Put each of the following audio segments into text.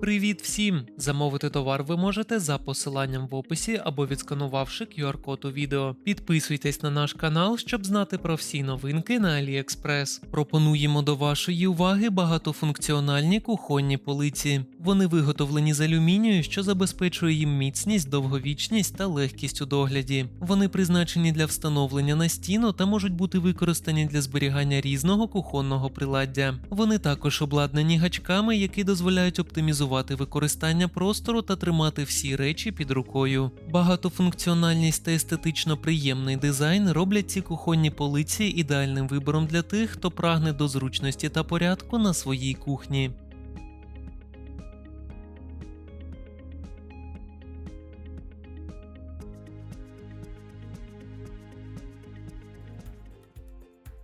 Привіт всім! Замовити товар ви можете за посиланням в описі або відсканувавши QR-код у відео. Підписуйтесь на наш канал, щоб знати про всі новинки на AliExpress. Пропонуємо до вашої уваги багатофункціональні кухонні полиці. Вони виготовлені з алюмінію, що забезпечує їм міцність, довговічність та легкість у догляді. Вони призначені для встановлення на стіну та можуть бути використані для зберігання різного кухонного приладдя. Вони також обладнані гачками, які дозволяють оптимізувати використання простору та тримати всі речі під рукою. Багатофункціональність та естетично приємний дизайн роблять ці кухонні полиці ідеальним вибором для тих, хто прагне до зручності та порядку на своїй кухні.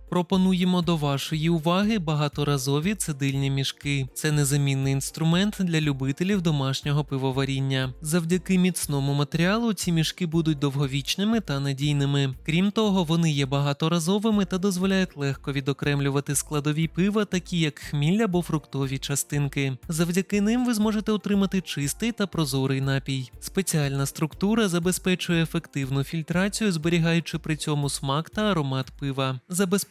Пропонуємо до вашої уваги багаторазові цидильні мішки. Це незамінний інструмент для любителів домашнього пивоваріння. Завдяки міцному матеріалу ці мішки будуть довговічними та надійними. Крім того, вони є багаторазовими та дозволяють легко відокремлювати складові пива, такі як хміль або фруктові частинки. Завдяки ним ви зможете отримати чистий та прозорий напій. Спеціальна структура забезпечує ефективну фільтрацію, зберігаючи при цьому смак та аромат пива.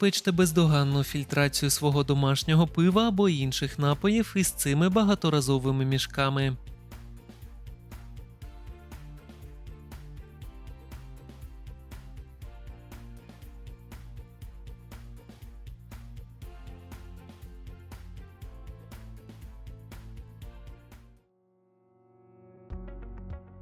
Забезпечте бездоганну фільтрацію свого домашнього пива або інших напоїв із цими багаторазовими мішками.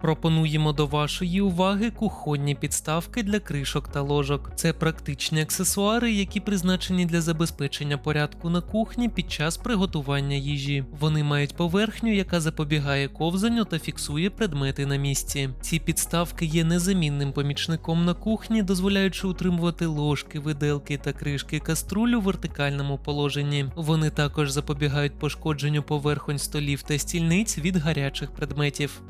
Пропонуємо до вашої уваги кухонні підставки для кришок та ложок. Це практичні аксесуари, які призначені для забезпечення порядку на кухні під час приготування їжі. Вони мають поверхню, яка запобігає ковзанню та фіксує предмети на місці. Ці підставки є незамінним помічником на кухні, дозволяючи утримувати ложки, виделки та кришки каструль у вертикальному положенні. Вони також запобігають пошкодженню поверхонь столів та стільниць від гарячих предметів.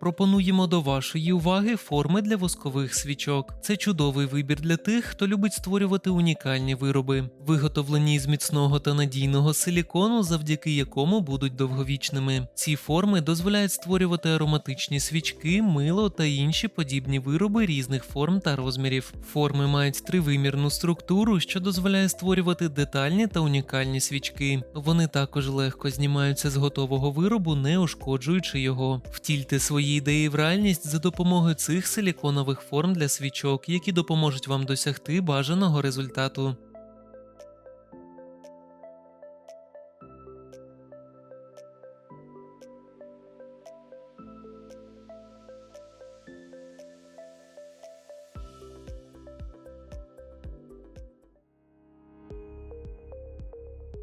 Пропонуємо до вашої уваги форми для воскових свічок. Це чудовий вибір для тих, хто любить створювати унікальні вироби, виготовлені з міцного та надійного силікону, завдяки якому будуть довговічними. Ці форми дозволяють створювати ароматичні свічки, мило та інші подібні вироби різних форм та розмірів. Форми мають тривимірну структуру, що дозволяє створювати детальні та унікальні свічки. Вони також легко знімаються з готового виробу, не ушкоджуючи його. Втільте свої ідеї в реальність за допомогою цих силіконових форм для свічок, які допоможуть вам досягти бажаного результату.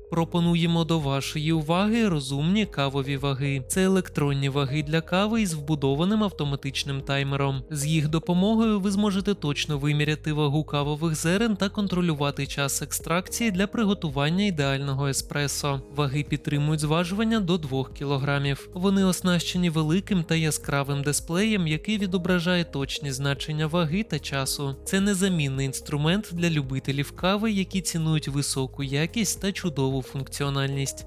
Пропонуємо до вашої уваги розумні кавові ваги. Це електронні ваги для кави із вбудованим автоматичним таймером. З їх допомогою ви зможете точно виміряти вагу кавових зерен та контролювати час екстракції для приготування ідеального еспресо. Ваги підтримують зважування до 2 кг. Вони оснащені великим та яскравим дисплеєм, який відображає точні значення ваги та часу. Це незамінний інструмент для любителів кави, які цінують високу якість та чудову функціональність.